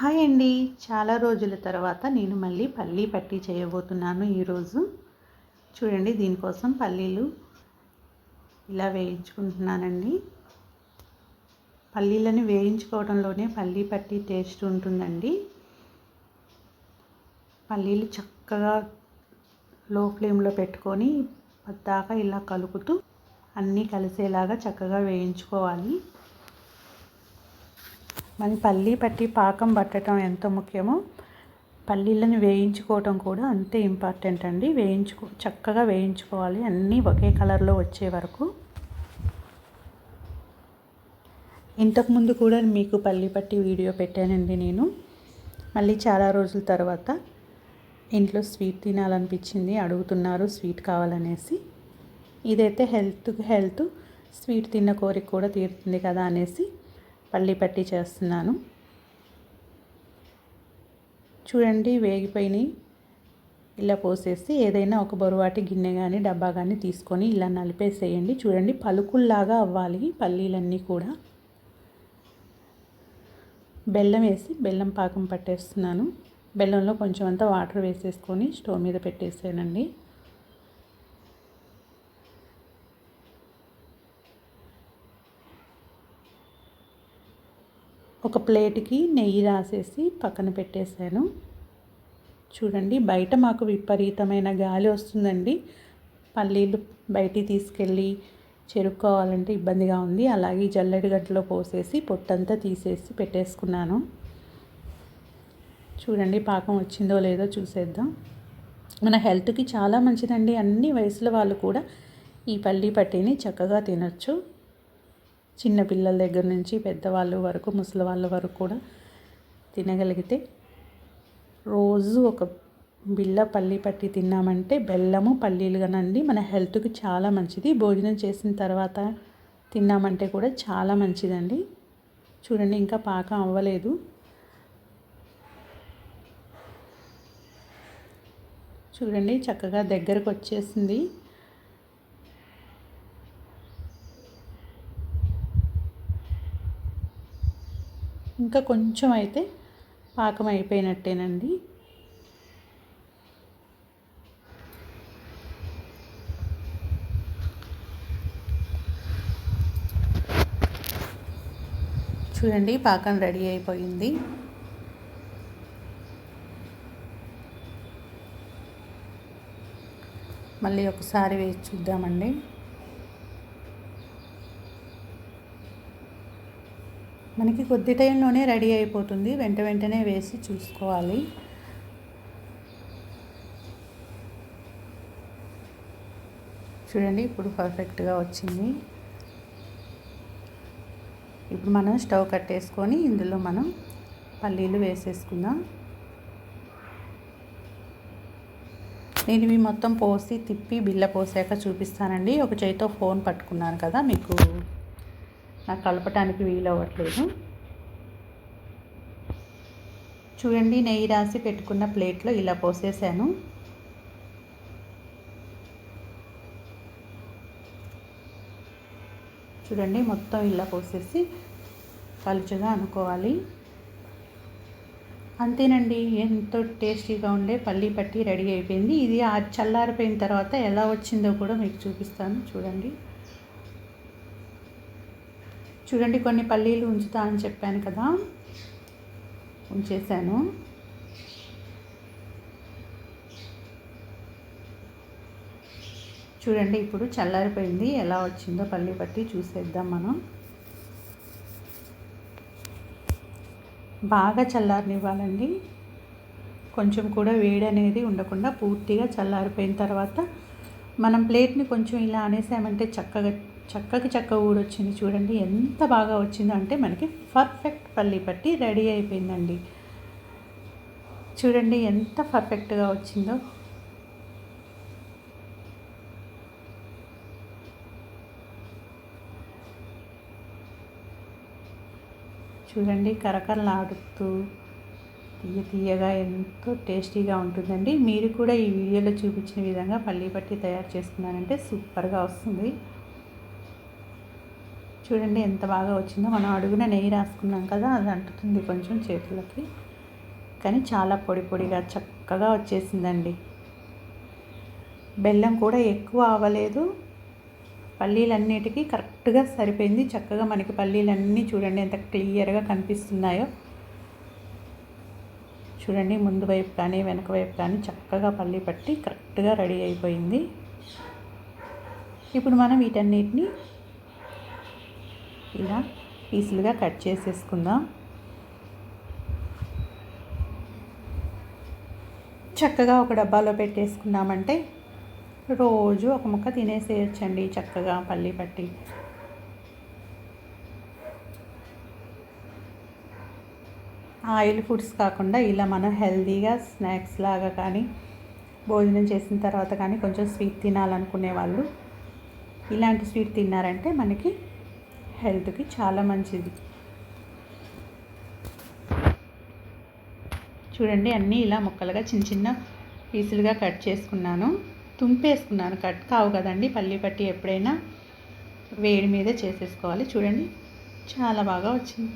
Hi అండి. చాలా రోజుల తర్వాత నేను మళ్ళీ పల్లీ పట్టి చేయబోతున్నాను ఈరోజు. చూడండి దీనికోసం పల్లీలు ఇలా వేయించుకుంటున్నానండి. పల్లీలను వేయించుకోవడంలోనే పల్లీ పట్టి టేస్ట్ ఉంటుందండి. పల్లీలు చక్కగా లో ఫ్లేమ్లో పెట్టుకొని దాకా ఇలా కలుపుతూ అన్నీ కలిసేలాగా చక్కగా వేయించుకోవాలి. మన పల్లీ పట్టి పాకం పట్టడం ఎంత ముఖ్యమో పల్లీలను వేయించుకోవటం కూడా అంతే ఇంపార్టెంట్ అండి. వేయించుకో చక్కగా వేయించుకోవాలి. అన్నీ ఒకే కలర్లో వచ్చే వరకు. ఇంతకుముందు కూడా మీకు పల్లి పట్టి వీడియో పెట్టానండి నేను. మళ్ళీ చాలా రోజుల తర్వాత ఇంట్లో స్వీట్ తినాలనిపించింది అడుగుతున్నారు స్వీట్ కావాలనేసి. ఇదైతే హెల్త్కి హెల్త్ స్వీట్ తిన్న కోరిక కూడా తీరుతుంది కదా అనేసి పల్లి పట్టి చేస్తున్నాను. చూడండి వేగిపోయినాయి. ఇలా పోసేసి ఏదైనా ఒక బరువాటి గిన్నె కానీ డబ్బా కానీ తీసుకొని ఇలా నలిపేసేయండి. చూడండి పలుకుల్లాగా అవ్వాలి పల్లీలన్నీ కూడా. బెల్లం వేసి బెల్లం పాకం పట్టేస్తున్నాను. బెల్లంలో కొంచెం అంతా వాటర్ వేసేసుకొని స్టవ్ మీద పెట్టేసానండి ఒక ప్లేట్కి నెయ్యి రాసేసి పక్కన పెట్టేశాను. చూడండి బయట మాకు విపరీతమైన గాలి వస్తుందండి. పల్లీలు బయటికి తీసుకెళ్ళి చెరుక్కోవాలంటే ఇబ్బందిగా ఉంది. అలాగే జల్లెడి గడ్డలో పోసేసి పొట్టంతా తీసేసి పెట్టేసుకున్నాను. చూడండి పాకం వచ్చిందో లేదో చూసేద్దాం. మన హెల్త్కి చాలా మంచిదండి. అన్ని వయసుల వాళ్ళు కూడా ఈ పల్లీ పట్టీని చక్కగా తినచ్చు. చిన్నపిల్లల దగ్గర నుంచి పెద్దవాళ్ళు వరకు ముసలి వాళ్ళ వరకు కూడా తినగలిగితే రోజు ఒక బిళ్ళ పల్లి పట్టి తిన్నామంటే బెల్లము పల్లీలు కానండి మన హెల్త్కి చాలా మంచిది. భోజనం చేసిన తర్వాత తిన్నామంటే కూడా చాలా మంచిదండి. చూడండి ఇంకా పాకం అవ్వలేదు. చూడండి చక్కగా దగ్గరకు వచ్చేసింది. ఇంకా కొంచెం అయితే పాకం అయిపోయినట్టేనండి. చూడండి పాకం రెడీ అయిపోయింది. మళ్ళీ ఒకసారి వేసి చూద్దామండి. మనకి కొద్ది టైంలోనే రెడీ అయిపోతుంది. వెంట వెంటనే వేసి చూసుకోవాలి. చూడండి ఇప్పుడు పర్ఫెక్ట్గా వచ్చింది. ఇప్పుడు మనం స్టవ్ కట్టేసుకొని ఇందులో మనం పల్లీలు వేసేసుకుందాం. నేను ఇవి మొత్తం పోసి తిప్పి బిల్ల పోసాక చూపిస్తానండి. ఒక చేతితో ఫోన్ పట్టుకున్నాను కదా మీకు. నాకు కలపటానికి వీలవ్వట్లేదు. చూడండి నెయ్యి రాసి పెట్టుకున్న ప్లేట్లో ఇలా పోసేసాను. చూడండి మొత్తం ఇలా పోసేసి పలుచగా అనుకోవాలి. అంతేనండి ఎంతో టేస్టీగా ఉండే పల్లీ పట్టి రెడీ అయిపోయింది. ఇది ఆ చల్లారిపోయిన తర్వాత ఎలా వచ్చిందో కూడా మీకు చూపిస్తాను. చూడండి. చూడండి కొన్ని పల్లీలు ఉంచుతా అని చెప్పాను కదా. ఉంచేసాను చూడండి ఇప్పుడు చల్లారిపోయింది. ఎలా వచ్చిందో పల్లి పట్టి చూసేద్దాం మనం. బాగా చల్లారనివ్వాలండి. కొంచెం కూడా వేడి అనేది ఉండకుండా పూర్తిగా చల్లారిపోయిన తర్వాత మనం ప్లేట్ని కొంచెం ఇలా అనేసామంటే చక్కగా చక్కకి చక్క ఊడొచ్చింది. చూడండి ఎంత బాగా వచ్చిందో. అంటే మనకి పర్ఫెక్ట్ పల్లి పట్టి రెడీ అయిపోయిందండి. చూడండి ఎంత పర్ఫెక్ట్గా వచ్చిందో. చూడండి కరకరలాడుతూ తీయ తీయగా ఎంతో టేస్టీగా ఉంటుందండి. మీరు కూడా ఈ వీడియోలో చూపించిన విధంగా పల్లీ పట్టి తయారు చేసుకున్నారంటే సూపర్గా వస్తుంది. చూడండి ఎంత బాగా వచ్చిందో. మనం అడుగున నెయ్యి రాసుకున్నాం కదా అది అంటుతుంది కొంచెం చేతులకి. కానీ చాలా పొడి పొడిగా చక్కగా వచ్చేసిందండి. బెల్లం కూడా ఎక్కువ అవ్వలేదు పల్లీలన్నిటికీ కరెక్ట్గా సరిపోయింది. చక్కగా మనకి పల్లీలన్నీ చూడండి ఎంత క్లియర్గా కనిపిస్తున్నాయో. చూడండి ముందు వైపు కానీ వెనక వైపు కానీ చక్కగా పల్లీ పట్టి కరెక్ట్గా రెడీ అయిపోయింది. ఇప్పుడు మనం వీటన్నిటిని ఇలా పీసులుగా కట్ చేసేసుకుందాం. చక్కగా ఒక డబ్బాలో పెట్టేసుకున్నామంటే రోజు ఒక ముక్క తినేసేయచ్చండి చక్కగా పల్లి పట్టి. ఆయిల్ ఫుడ్స్ కాకుండా ఇలా మనం హెల్తీగా స్నాక్స్ లాగా కానీ భోజనం చేసిన తర్వాత కానీ కొంచెం స్వీట్ తినాలనుకునే వాళ్ళు ఇలాంటి స్వీట్ తిన్నారంటే మనకి హెల్త్కి చాలా మంచిది. చూడండి అన్నీ ఇలా ముక్కలుగా చిన్న చిన్న పీసులుగా కట్ చేసుకున్నాను. తుంపేసుకున్నాను. కట్ కావు కదండి పల్లి పట్టి ఎప్పుడైనా వేడి మీద చేసేసుకోవాలి. చూడండి చాలా బాగా వచ్చింది.